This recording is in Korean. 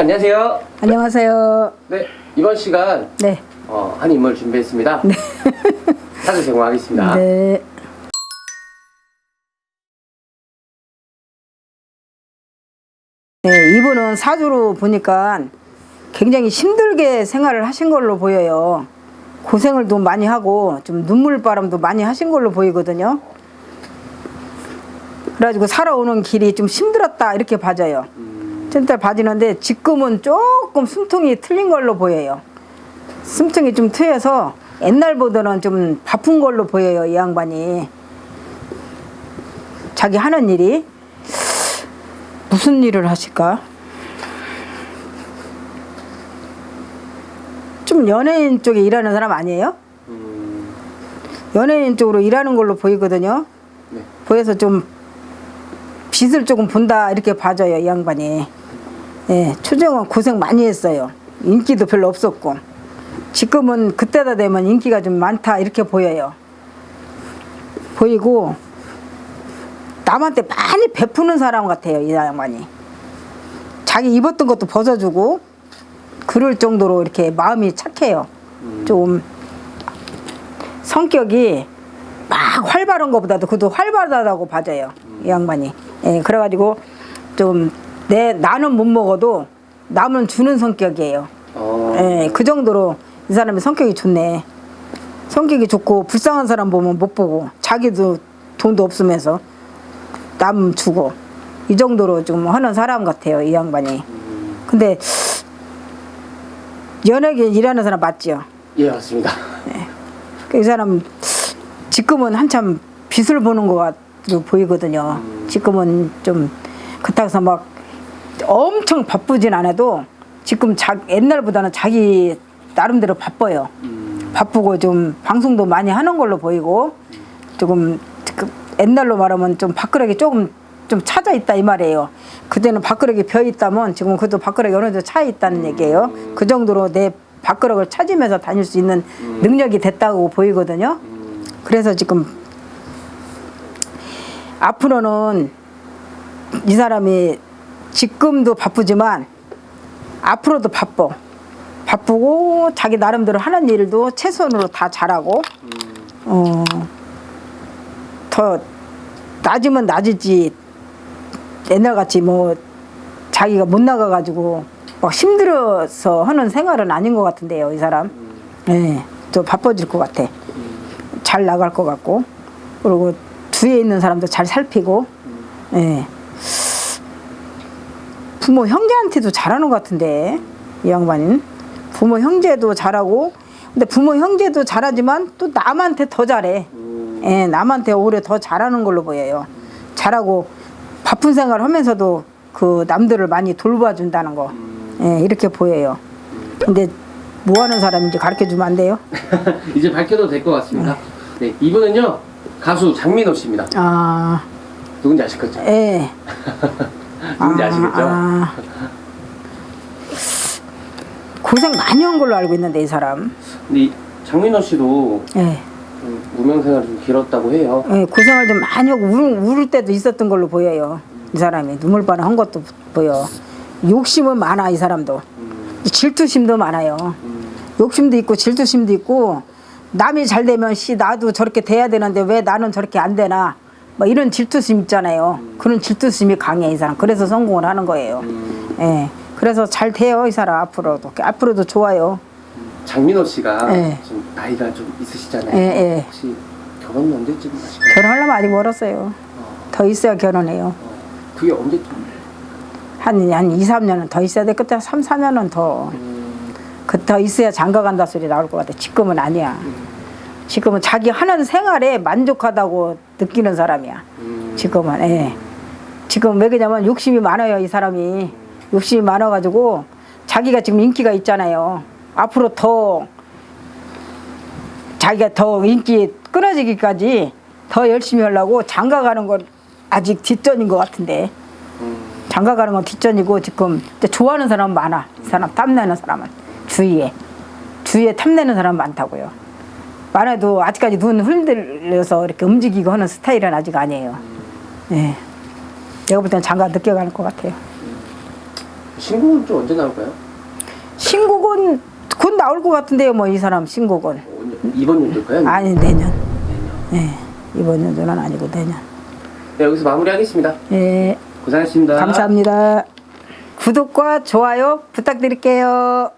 자, 안녕하세요. 안녕하세요. 네, 이번 시간 네. 어, 한 인물 준비했습니다. 네. 사주 제공하겠습니다. 네. 네, 이분은 사주로 보니까 굉장히 힘들게 생활을 하신 걸로 보여요. 고생을 좀 많이 하고 좀 눈물바람도 많이 하신 걸로 보이거든요. 그래가지고 살아오는 길이 좀 힘들었다 이렇게 봐져요. 찐따 봐지는데 지금은 조금 숨통이 틀린 걸로 보여요. 숨통이 좀 트여서 옛날보다는 좀 바쁜 걸로 보여요 이 양반이 자기 하는 일이 무슨 일을 하실까? 좀 연예인 쪽에 일하는 사람 아니에요? 음, 연예인 쪽으로 일하는 걸로 보이거든요. 네. 보여서 좀 빚을 조금 본다 이렇게 봐줘요 이 양반이. 예, 추정은 고생 많이 했어요. 인기도 별로 없었고 지금은 그때다 되면 인기가 좀 많다 이렇게 보여요. 보이고 남한테 많이 베푸는 사람 같아요 이 양반이. 자기 입었던 것도 벗어주고 그럴 정도로 이렇게 마음이 착해요. 좀 성격이 막 활발한 것보다도 그도 활발하다고 봐져요 이 양반이 예, 그래가지고 좀 내 나는 못 먹어도 남은 주는 성격이에요 어, 예, 그 정도로 이 사람이 성격이 좋네 성격이 좋고 불쌍한 사람 보면 못 보고 자기도 돈도 없으면서 남 주고 이 정도로 좀 하는 사람 같아요 이 양반이 근데 연예계 일하는 사람 맞죠? 예, 맞습니다. 이 사람 지금은 한참 빚을 보는 것 같로 보이거든요. 지금은 좀 그렇다고 해서 막 엄청 바쁘진 않아도 지금 자, 옛날보다는 자기 나름대로 바빠요. 바쁘고 좀 방송도 많이 하는 걸로 보이고 조금 그 옛날로 말하면 좀 밥그릇이 조금 좀 찾아 있다 이 말이에요. 그때는 밥그릇이 벼 있다면 지금 그도 밥그릇이 어느 정도 차 있다는 얘기예요. 그 정도로 내 밥그릇을 찾으면서 다닐 수 있는 능력이 됐다고 보이거든요. 그래서 지금 앞으로는 이 사람이 지금도 바쁘지만 앞으로도 바빠. 바쁘고 자기 나름대로 하는 일도 최선으로 다 잘하고 어, 더 낮으면 낮이지. 옛날같이 뭐 자기가 못 나가가지고 막 힘들어서 하는 생활은 아닌 것 같은데요 이 사람. 예, 또 바빠질 것 같아. 잘 나갈 것 같고. 그리고 뒤에 있는 사람도 잘 살피고. 예. 부모 형제한테도 잘하는 것 같은데 이 양반은 부모 형제도 잘하고 근데 부모 형제도 잘하지만 또 남한테 더 잘해 예, 남한테 오히려 더 잘하는 걸로 보여요 잘하고 바쁜 생활을 하면서도 그 남들을 많이 돌봐준다는 거 예, 이렇게 보여요 근데 뭐 하는 사람인지 가르쳐 주면 안 돼요? 이제 밝혀도 될 것 같습니다. 네, 이분은요 가수 장민호 씨입니다. 아, 누군지 아시겠죠? 예. 누군지 아 시겠죠? 아. 고생 많이 한 걸로 알고 있는데 이 사람. 근데 이 장민호 씨도 예. 좀 무명 생활이 좀 길었다고 해요. 예, 고생을 좀 많이 하고 울, 울 때도 있었던 걸로 보여요. 이 사람이 눈물바람 한 것도 보여. 욕심은 많아 이 사람도. 질투심도 많아요. 욕심도 있고 질투심도 있고 남이 잘 되면 씨 나도 저렇게 돼야 되는데 왜 나는 저렇게 안 되나 뭐 이런 질투심 있잖아요. 그런 질투심이 강해 이 사람. 그래서 성공을 하는 거예요. 예. 그래서 잘 돼요 이 사람 앞으로도 앞으로도 좋아요. 장민호 씨가 네. 좀 나이가 좀 있으시잖아요. 예, 예. 혹시 결혼 언제쯤 하실까요? 결혼하려면 아직 멀었어요. 더 있어야 결혼해요. 어, 그게 언제쯤? 한, 한 2, 3년은 더 있어야 돼. 그때 3, 4년은 더. 그더 있어야 장가 간다 소리 나올 것 같아. 지금은 아니야. 지금은 자기 하는 생활에 만족하다고 느끼는 사람이야. 음, 지금은, 예. 지금 왜 그러냐면 욕심이 많아요, 이 사람이. 욕심이 많아가지고 자기가 지금 인기가 있잖아요. 앞으로 더 자기가 더 인기 끊어지기까지 더 열심히 하려고 장가 가는 건 아직 뒷전인 것 같은데. 음, 장가 가는 건 뒷전이고 지금 좋아하는 사람 많아. 이 사람 탐내는 사람은 주위에 주위에 탐내는 사람 많다고요. 많아도 아직까지 눈 흔들려서 이렇게 움직이고 하는 스타일은 아직 아니에요. 예. 내가 볼 때는 장가 늦게 가는 것 같아요. 신곡은 좀 언제 나올까요? 신곡은 곧 나올 것 같은데요, 뭐 이 사람 신곡은. 어, 이번 연도일까요? 아니 내년. 내년. 예. 이번 연도는 아니고 내년. 네, 여기서 마무리하겠습니다. 예. 고생하셨습니다. 감사합니다. 구독과 좋아요 부탁드릴게요.